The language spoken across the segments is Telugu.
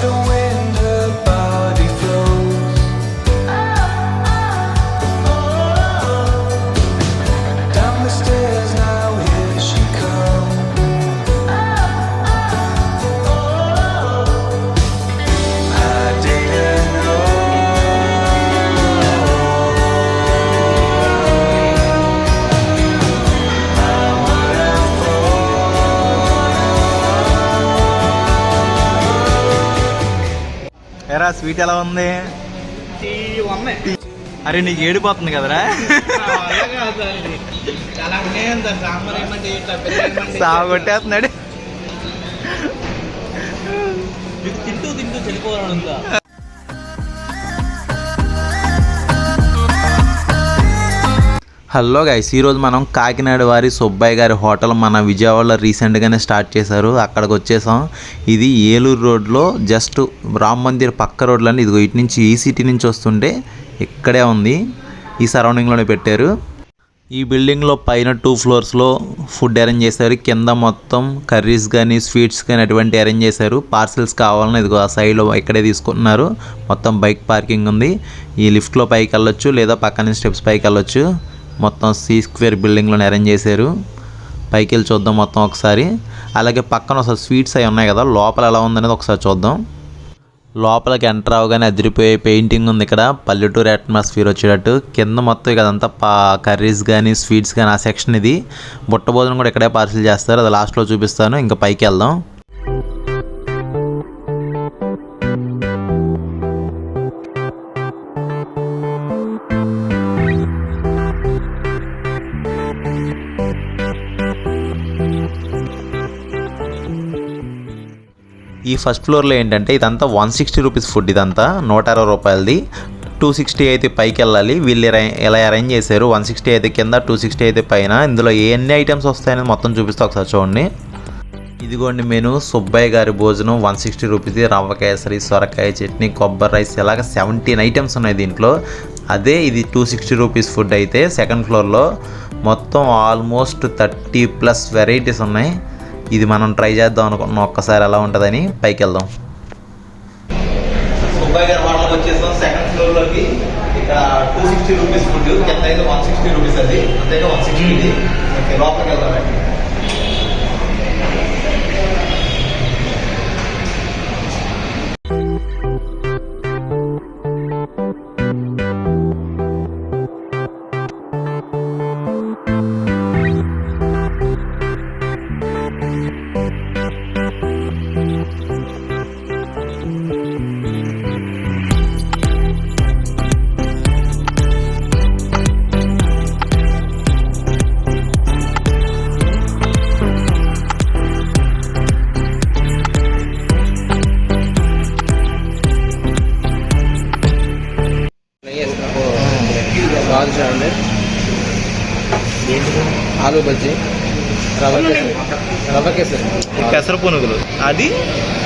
the ఎరా స్వీట్ ఎలా ఉంది? అరే నీకు ఏడిపోతుంది కదరా? చాలా సాగు కొట్టేస్తున్నాడు. తింటూ తింటూ చనిపోవాలనుందా హలో గైస్ ఈరోజు మనం కాకినాడ వారి సుబ్బయ్య గారి హోటల్ మన విజయవాడలో రీసెంట్గానే స్టార్ట్ చేశారు. అక్కడికి వచ్చేసాం. ఇది ఏలూరు రోడ్లో జస్ట్ రామ్ మందిర్ పక్క రోడ్లని ఇదిగో ఇటు నుంచి ఈ సిటీ నుంచి వస్తుంటే ఇక్కడే ఉంది. ఈ సరౌండింగ్లోనే పెట్టారు. ఈ బిల్డింగ్లో పైన టూ ఫ్లోర్స్లో ఫుడ్ అరేంజ్ చేశారు. కింద మొత్తం కర్రీస్ కానీ స్వీట్స్ కానీ అటువంటి అరేంజ్ చేశారు. పార్సిల్స్ కావాలని ఇదిగో ఆ సైడ్లో ఇక్కడే తీసుకుంటున్నారు. మొత్తం బైక్ పార్కింగ్ ఉంది. ఈ లిఫ్ట్లో పైకి వెళ్ళొచ్చు లేదా పక్కన స్టెప్స్ పైకి వెళ్ళొచ్చు. మొత్తం సి స్క్వేర్ బిల్డింగ్లోనే అరేంజ్ చేశారు. పైకి వెళ్ళి చూద్దాం మొత్తం ఒకసారి. అలాగే పక్కన ఒకసారి స్వీట్స్ అవి ఉన్నాయి కదా లోపల ఎలా ఉందనేది ఒకసారి చూద్దాం. లోపలికి ఎంటర్ అవగానే అదిరిపోయే పెయింటింగ్ ఉంది ఇక్కడ. పల్లెటూరు అట్మాస్ఫియర్ వచ్చేటట్టు. కింద మొత్తం ఇదంతా పా కర్రీస్ కానీ స్వీట్స్ కానీ ఆ సెక్షన్ ఇది. బుట్ట భోజనం కూడా ఇక్కడే పార్సిల్ చేస్తారు. అది లాస్ట్లో చూపిస్తాను. ఇంకా పైకి వెళ్దాం. ఈ ఫస్ట్ ఫ్లోర్లో ఏంటంటే ఇదంతా వన్ సిక్స్టీ రూపీస్ ఫుడ్ ఇదంతా నూట అరవై రూపాయలది. టూ సిక్స్టీ అయితే పైకి వెళ్ళాలి. వీళ్ళు ఎలా అరేంజ్ చేశారు? వన్ సిక్స్టీ అయితే కింద టూ సిక్స్టీ అయితే పైన. ఇందులో ఏ ఎన్ని ఐటమ్స్ వస్తాయని మొత్తం చూపిస్తా ఒకసారి చూడండి. ఇదిగోండి మెను సుబ్బయ్య గారి భోజనం వన్ సిక్స్టీ రూపీస్ రవ్వ కేసరి సొరకాయ చట్నీ కొబ్బరి రైస్ ఇలాగ సెవెంటీన్ ఐటమ్స్ ఉన్నాయి దీంట్లో. అదే ఇది టూ సిక్స్టీ రూపీస్ ఫుడ్ అయితే సెకండ్ ఫ్లోర్లో మొత్తం ఆల్మోస్ట్ థర్టీ ప్లస్ వెరైటీస్ ఉన్నాయి. ఇది మనం ట్రై చేద్దాం అనుకున్నాం. ఒక్కసారి ఎలా ఉంటుందని పైకి వెళ్దాం. సుబ్బయ్య గారి వాళ్ళకి వచ్చేసాం. సెకండ్ ఫ్లోర్లోకి ఇక్కడ టూ సిక్స్టీ రూపీస్ ఫుడ్ కింద అయితే వన్ సిక్స్టీ రూపీస్ అది. అంతేగా వన్ సిక్స్టీ ఓకే లోపలికి వెళ్దామండి రాజు చూడండి ఆలు బజ్జీ. రవ్వ కేసరి. రవ్వ కేసరి. పెసర పునుగులు. అది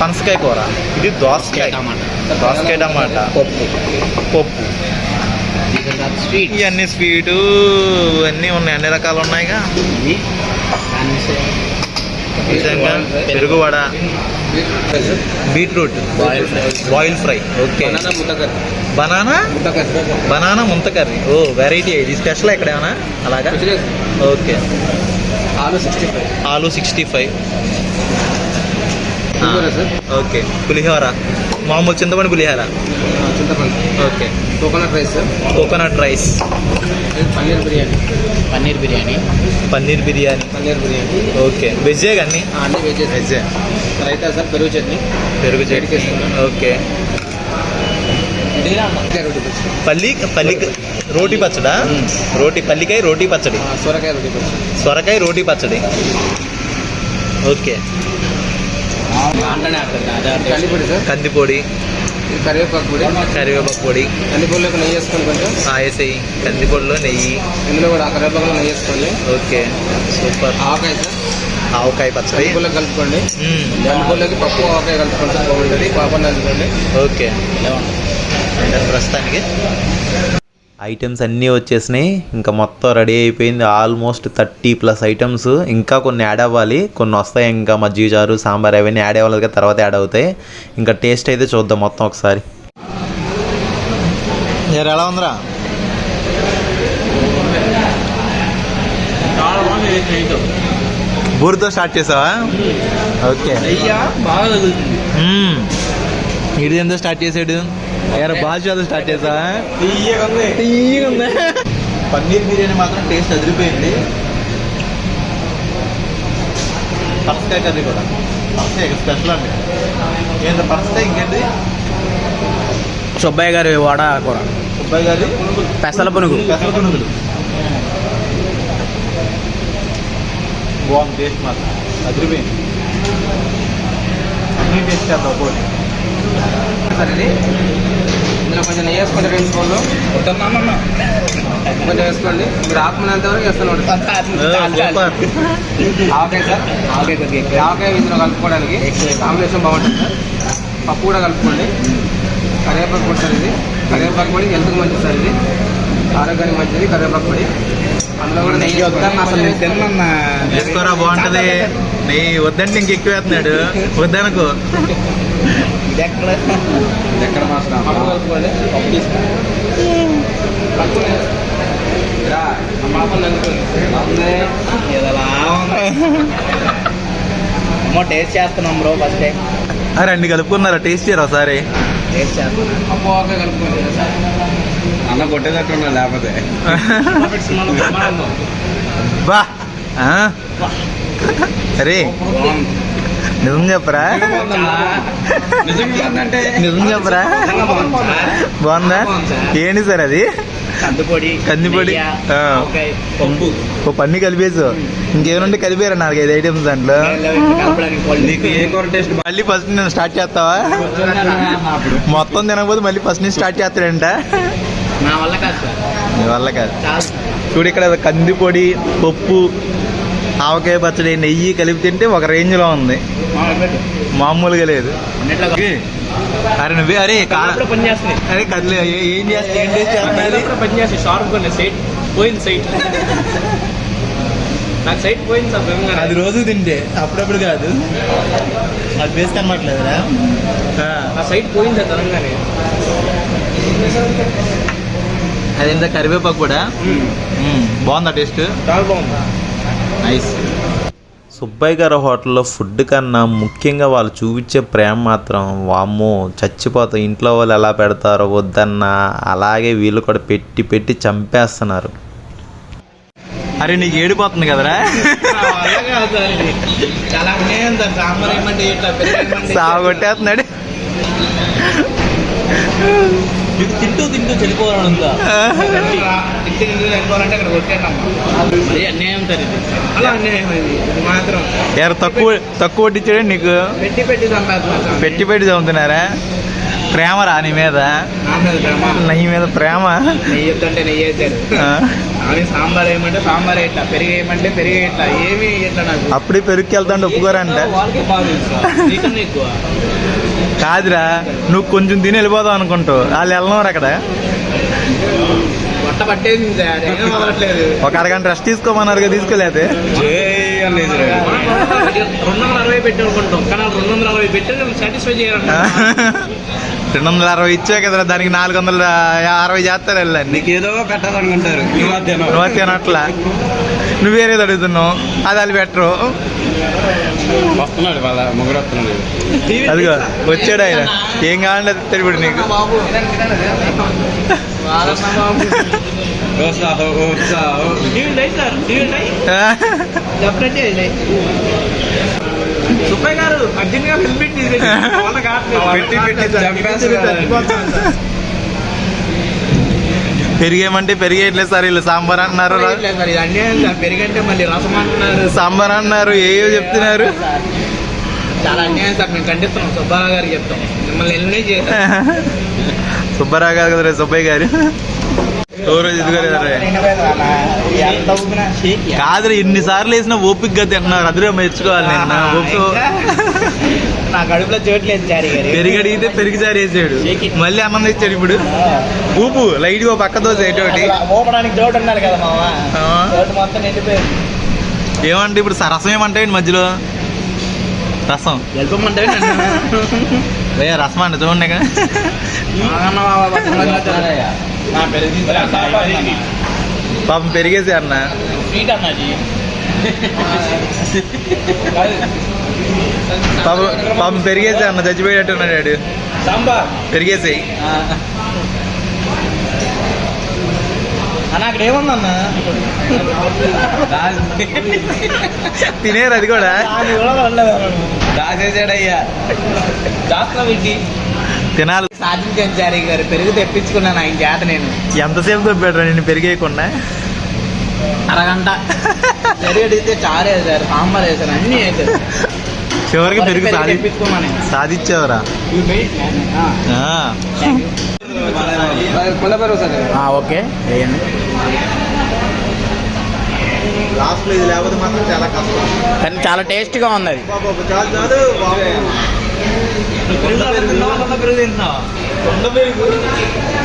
పనసకాయ కూర. ఇది దోసకాయ. దోసకాయ టమాటా. పప్పు. పప్పు. స్వీట్. ఇవన్నీ స్వీటు అన్నీ ఉన్నాయి. అన్ని రకాలు ఉన్నాయిగా. పెరుగు vada. Beetroot. Boil fry. Boil fry. Okay. Banana banana? Banana ముంత కర్రీ ఓ వెరైటీ ఇది. స్పెషల్ ఎక్కడ ఏమైనా అలాగా? Okay. Aloo sixty five. Aloo sixty five. Okay. Pulihora. మామూలు చింతపండు పులిహోర. చింతపండు. Okay. Coconut rice. Sir coconut rice. Paneer biryani? Paneer biryani. Paneer biryani. Paneer biryani. Okay. వెజ్జే కానీ అన్ని? వెజెస్ వెజ్జే రైతా సార్ పెరుగు చట్నీ. పెరుగు చట్నీ. ఓకే. పల్లి పల్లి రోటీ పచ్చడా? రోటీ పల్లికాయ రోటీ పచ్చడి. సొరకాయ రోటి పచ్చడి. సొరకాయ రోటీ పచ్చడి. ఓకే. కందిపొడి కరివేపాకు పొడి. కరివేపాకు పొడి. కందిపొడిలోకి నెయ్యి వేసుకోండి కొంచెం. వేసేయి. కందిపొడిలో నెయ్యి. ఇందులో కూడా ఆ కరివేపాకులో నెయ్యి వేసుకోండి. Okay. Super. Avakaya sir. Avakaya పచ్చడి. కందిపొడిలో కలుపుకోండి. కందిపొడిలోకి పప్పు ఆవకాయ కలుపుకోండి బాగుంటుంది. పాపన్న అందుకోండి ఓకే. అంటే ప్రస్తుతానికి. ఐటమ్స్ అన్నీ వచ్చేసినాయి. ఇంకా మొత్తం రెడీ అయిపోయింది. Almost thirty plus items. ఇంకా కొన్ని యాడ్ అవ్వాలి. కొన్ని వస్తాయి. ఇంకా మజ్జిగ చారు సాంబార్ అవన్నీ యాడ్ అవ్వాలి కదా తర్వాత యాడ్ అవుతాయి. ఇంకా టేస్ట్ అయితే చూద్దాం మొత్తం ఒకసారి. ఎలా ఉందిరా? బూరితో స్టార్ట్ చేసావా? ఓకే. బాగా ఇది ఎంత స్టార్ట్ చేసాడు? ఏరా బాదుషాతో స్టార్ట్ తీయగా ఉంది పన్నీర్ బిర్యానీ మాత్రం టేస్ట్ అదిరిపోయింది. పరసకాయ కర్రీ కూడా. పరసకాయ స్పెషల్ అండి. ఏంటో పరసకాయ ఇంకేంటి? సుబ్బయ్య గారి వడ కూర. సుబ్బయ్య గారి పెసల పునుగు. పెసర పునుగులు. బాగుంది టేస్ట్ మాత్రం. అదిరిపోయింది. అన్నీ టేస్ట్ చేద్దాం ఒకటి సార్ ఇది? ఇందులో కొంచెం నెయ్యి వేసుకుంటే వేసుకోవాలి కొంచెం వేసుకోండి. మీరు ఆకుమనేంత వరకు వేస్తున్నాడు. ఆవకాయ సార్. ఆవకాయ కొద్దిగా. ఆవకాయ ఇందులో కలుపుకోవడానికి కాంబినేషన్ బాగుంటుంది సార్. పప్పు కూడా కలుపుకోండి. కరివేపాకు పొడి సార్ ఇది. కరివేపాకు పొడి హెల్త్కి మంచిది సార్ ఇది. ఆరోగ్యానికి మంచిది కరివేపాకు పొడి. అందులో కూడా నెయ్యి వేసుకోండి. అసలు వేసుకోరా బాగుంటది. నీ వద్దంటే ఇంక ఎక్కువ వేస్తున్నాడు. వద్దనుకో. ఇది ఎక్కడ ఇది ఎక్కడ మాస్టర్ కలుపుకోండి పప్పు అమ్మో. టేస్ట్ చేస్తున్నాం బ్రో ఫస్ట్ టైం అరే అన్ని కలుపుకున్నారా? టేస్ట్ చేయరా ఒకసారి? టేస్ట్ చేస్తున్నాం. కలుపుకోండి సార్. అన్న కొట్టేటట్టున్నా లేకపోతే. బా? అరే. నిజం చెప్పరా? నిజంగా నిజం చెప్పరా? బాగుందా? ఏంటి సార్ అది? కందిపొడి ఓ పన్ని కలిపేసు. ఇంకేమైనా కలిపారా నాలుగైదు ఐటమ్స్ దాంట్లో. కలపడానికి పళ్ళు. నీకు ఏ కూర టేస్ట్ మళ్ళీ ఫస్ట్ నేను స్టార్ట్ చేస్తావా? మొత్తం తినకపోతే మళ్ళీ ఫస్ట్ నుంచి స్టార్ట్ చేస్తాడంట. నా వల్ల కాదు సార్. నీ వల్ల కాదు. చాలు. చూడు ఇక్కడ కందిపొడి పప్పు ఆవకాయ పచ్చడి నెయ్యి కలిపి తింటే ఒక రేంజ్లో ఉంది. మామూలుగా లేదు. అరే నువ్వే అరే అరే కదిలే ఏ- చేస్తా ఏం కళ్ళప్పుడు పని చేస్తాయి షార్ప్ కొన్ని సైట్ పోయింది సైట్. నాకు సైట్ పోయింది సార్ అది రోజు తింటే అప్పుడప్పుడు కాదు. అది బేస్ కనబట్లేదురా నా సైట్ పోయింది సార్ తెలంగాణ. అది ఎంత కరివేపాకు కూడా. బాగుందా టేస్ట్? చాలా బాగుంది. నైస్ సుబ్బయ్య గారి హోటల్లో ఫుడ్ కన్నా ముఖ్యంగా వాళ్ళు చూపించే ప్రేమ మాత్రం వామ్మో చచ్చిపోతాం ఇంట్లో వాళ్ళు ఎలా పెడతారో వద్దన్నా అలాగే వీళ్ళు కూడా పెట్టి పెట్టి చంపేస్తున్నారు. అరే నీకు ఏడిపోతుంది కదరా? చాలా తింటూ తింటూ చెడిపోవాలని ఉందా? అన్యాయం ఎవరు తక్కువ తక్కువ వడ్డించాడే నీకు? పెట్టి పెట్టి పెట్టి పెట్టి చదువుతున్నారా? ప్రేమ రా నీ మీద. నా మీద ప్రేమ. నీ మీద ప్రేమ. నెయ్యి వద్దంటే నెయ్యి కానీ సాంబార్ ఏమంటే సాంబార్ ఇట్లా పెరుగు ఏమంటే పెరుగు ఇట్లా ఏమి ఇట్లా నాకు. అప్పుడే పెరుక్కి వెళ్తాంటే ఒప్పుకోరంట. వాళ్ళకే బాగా తెలుసు నీకన్నా ఎక్కువ? కాదురా నువ్వు కొంచెం తిని వెళ్ళిపోదాం అనుకుంటావు. వాళ్ళు వెళ్ళనవారు అక్కడ. ఒక అరగంట రెస్ట్ తీసుకోమన్నారు తీసుకోలేదు రెండు వందల అరవై ఇచ్చా కదరా దానికి నాలుగు వందల అరవై చేస్తారు వెళ్ళండి ఏదో పెట్టాలనుకుంటారు. నువ్వు తినట్లా నువ్వు వేరేది అడుగుతున్నావు అది వాళ్ళు పెట్టరు. వస్తున్నాడు వాళ్ళ ముగ్గురు వస్తున్నాడు అదిగో వచ్చాడు ఆయన ఏం కావాలంటే అది తెలియదు నీకు బాబు సుబ్బయ్య గారు అర్జున్ గారు హెల్మెట్ పెట్టి పెట్టి పెరిగేమంటే పెరిగేయట్లేదు సార్ వీళ్ళు సాంబార్ అంటున్నారు రా- మరి ఇది అన్యాయం సార్. పెరిగంటే మళ్ళీ రసం అంటున్నారు సాంబార్ అంటున్నారు ఏయో చెప్తున్నారు. చాలా అన్యాయం సార్ మేము ఖండిస్తున్నాం. సుబ్బారావు గారికి చెప్తాం. మిమ్మల్ని చేస్తాం సుబ్బారావు గారు కదా సుబ్బయ్య గారు. ఎవరో ఇదిగో రే. కాదురా. ఇన్ని సార్లు వేసిన ఓపిక గా తింటున్నారు అదిరే మెచ్చుకోవాలి నిన్న. ఓపిక నా కడుపులో చోట్లేదు చారి గారు. పెరిగి అడిగితే పెరిగి సారేసాడు మళ్ళీ అన్నం తెచ్చాడు ఇప్పుడు. ఊపు లైట్గా పక్క దోశ ఏటోటి మోపడానికి చోటు ఉండాలి కదా మామ. చోటు మొత్తం నిండిపోయింది. ఏమంటే ఇప్పుడు రసం ఏమంటాయండి మధ్యలో? రసం. వెళ్ళమంటే ఏ రసం అండి చూడండి. పాపం పెరిగేసి అన్న. స్వీట్ అన్నది పాపం పాపం పెరిగేసి అన్న చచ్చిపోయేటట్టు ఉన్నాడు సాంబార్ పెరిగేసి. అన్న అక్కడ ఏముందన్న తినేరు అది కూడా. దాసేసాడయ్యా తినాలి. సాధించాను చారి గారు పెరుగు తెప్పించుకున్నాను ఆయన చేత నేను. ఎంతసేపు దొబ్బేట్రా నిన్ను పెరిగేయకుండా? అరగంట. పెరుగు అడిగితే చారు వేసారు సాంబార్ వేసారు అన్ని వేసారు చివరికి పెరుగు సాధి సాధించావురా? ఓకే. వేయండి. లాస్ట్లో ఇది లేకపోతే మాత్రం చాలా కష్టం. కానీ చాలా టేస్ట్గా ఉంది అది. పెరుగు తింటున్నావా? కొండ పెరుగు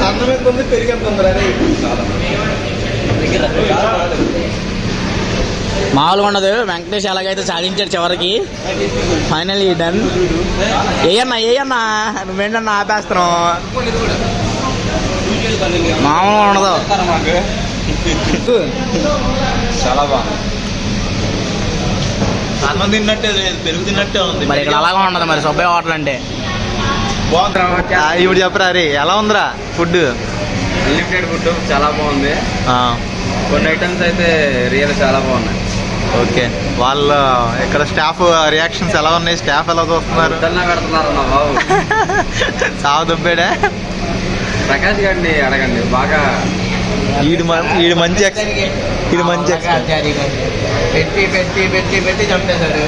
అన్నం ఎంత ఉంది పెరుగు ఎంత ఉంది రే మామూలుగా ఉండదు. వెంకటేష్ ఎలాగైతే సాధించాడు చివరికి. ఫైనల్ డన్ ఏయన్నా ఏయన్నా నువ్వేంటన్నా ఆపేస్తున్నావు? మామూలుగా ఉండదు. చాలా బాగుంది. అన్నం తిన్నట్టే లేదు పెరుగు తిన్నట్టే ఉంది. మరి ఇక్కడ అలాగా ఉండదు మరి సుబ్బయ్య హోటల్ అంటే. బాగుందిరా ఇప్పుడు చెప్పరా రే ఎలా ఉందిరా ఫుడ్? అన్లిమిటెడ్ ఫుడ్ చాలా బాగుంది. కొన్ని ఐటమ్స్ అయితే రియల్ చాలా బాగున్నాయి. ఓకే. వాళ్ళ ఇక్కడ స్టాఫ్ రియాక్షన్స్ ఎలా ఉన్నాయి? స్టాఫ్ ఎలా చూస్తున్నారు? సాగు దుబ్బేడా? ప్రకాష్ గారిని అడగండి బాగా ఈడు ఈడు మంచి ఈడు మంచి పెట్టి పెట్టి పెట్టి పెట్టి చంపేశాడు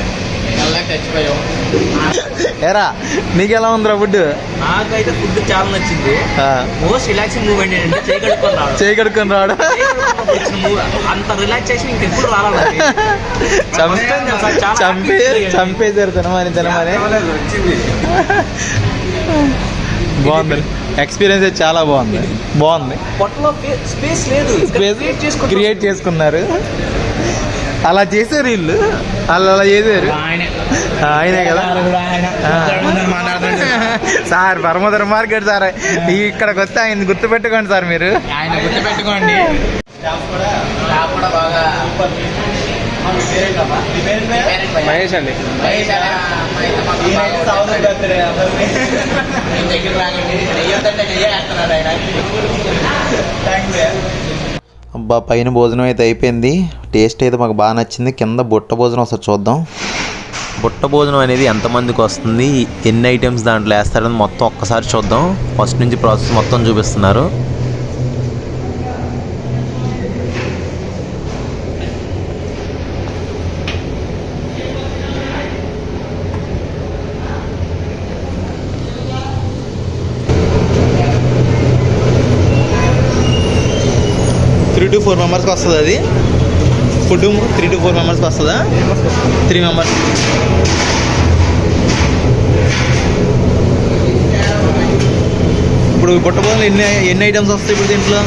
ఏరా నీకు ఎలా ఉందిరా ఫుడ్ నాకైతే ఫుడ్ చాలా నచ్చింది. మోస్ట్ రిలాక్సింగ్ మూమెంట్ ఏంటంటే చేయగలుగుకొని రావడం. చేయి కడుక్కొని రావడం. వచ్చిన move- అంత రిలాక్సేషన్ ఇంకెప్పుడు రావాలి చంపే. చంపేశారు తినమని తినమని బాగుంది. ఎక్స్పీరియన్స్ అయితే చాలా బాగుంది. బాగుంది. స్పేస్ లేదు. క్రియేట్ చేసుకున్నారు. అలా చేశారు వీళ్ళు. వాళ్ళు అలా చేశారు. ఆయనే. ఆయనే కదా. సార్ పరమధర మార్కెట్ సార్. ఇక్కడికి వస్తే ఆయన గుర్తుపెట్టుకోండి సార్ మీరు. ఆయన గుర్తుపెట్టుకోండి. మహేష్ అండి. దగ్గర అబ్బా పైన భోజనం అయితే అయిపోయింది. టేస్ట్ అయితే మాకు బాగా నచ్చింది. కింద బుట్ట భోజనం ఒకసారి చూద్దాం. బుట్ట భోజనం అనేది ఎంతమందికి వస్తుంది? ఎన్ని ఐటమ్స్ దాంట్లో వేస్తారని మొత్తం ఒక్కసారి చూద్దాం. ఫస్ట్ నుంచి ప్రాసెస్ మొత్తం చూపిస్తున్నారు. టు ఫోర్ మెంబర్స్కి వస్తుంది అది. ఫుడ్ త్రీ టు ఫోర్ మెంబర్స్కి వస్తుందా? Three members. ఇప్పుడు బుట్ట భోజనం ఎన్ని ఎన్ని ఐటమ్స్ వస్తాయి ఇప్పుడు దీంట్లో?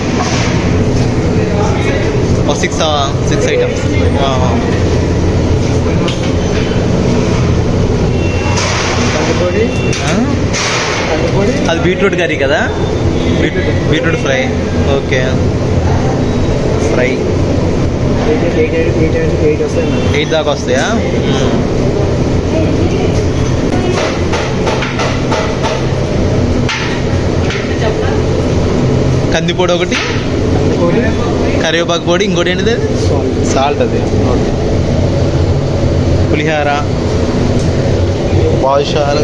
సిక్స్ సిక్స్ ఐటమ్స్ అది బీట్రూట్ కర్రీ కదా? Beet beetroot fry. Okay. Fry. Eight దాకా వస్తాయా? కందిపొడి ఒకటి కరివేపాకు పొడి ఇంకోటి ఏంటిది? అది? సాల్ట్ అది. ఓకే పులిహార బాదుషాలు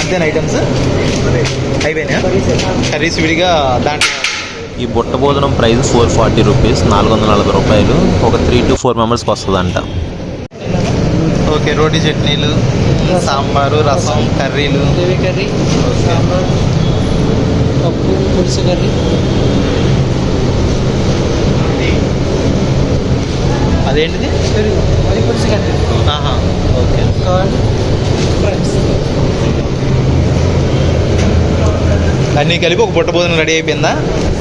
అంతేనా ఐటమ్స్? అయిపోయినా కర్రీస్ విడిగా దాంట్లో ఈ బుట్ట భోజనం ప్రైస్ ఫోర్ ఫార్టీ రూపీస్ నాలుగు వందల నలభై రూపాయలు. ఒక త్రీ టు ఫోర్ మెంబర్స్కి వస్తుందంట. ఓకే రోటీ చట్నీలు సాంబారు రసం కర్రీలు. కర్రీ సాంబార్ పప్పు పులుసు కర్రీ. అదేంటిది? సెకండ్ ఆహా ఓకే. అన్నీ కలిపి ఒక పుట్ట భోజనం రెడీ అయిపోయిందా?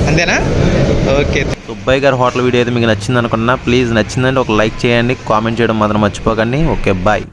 అంతేనా? ఓకే. సుబ్బయ్య గారి హోటల్ వీడియో అయితే మీకు నచ్చింది అనుకున్నా ప్లీజ్ నచ్చిందంటే ఒక లైక్ చేయండి కామెంట్ చేయడం మాత్రం మర్చిపోకండి. Okay bye.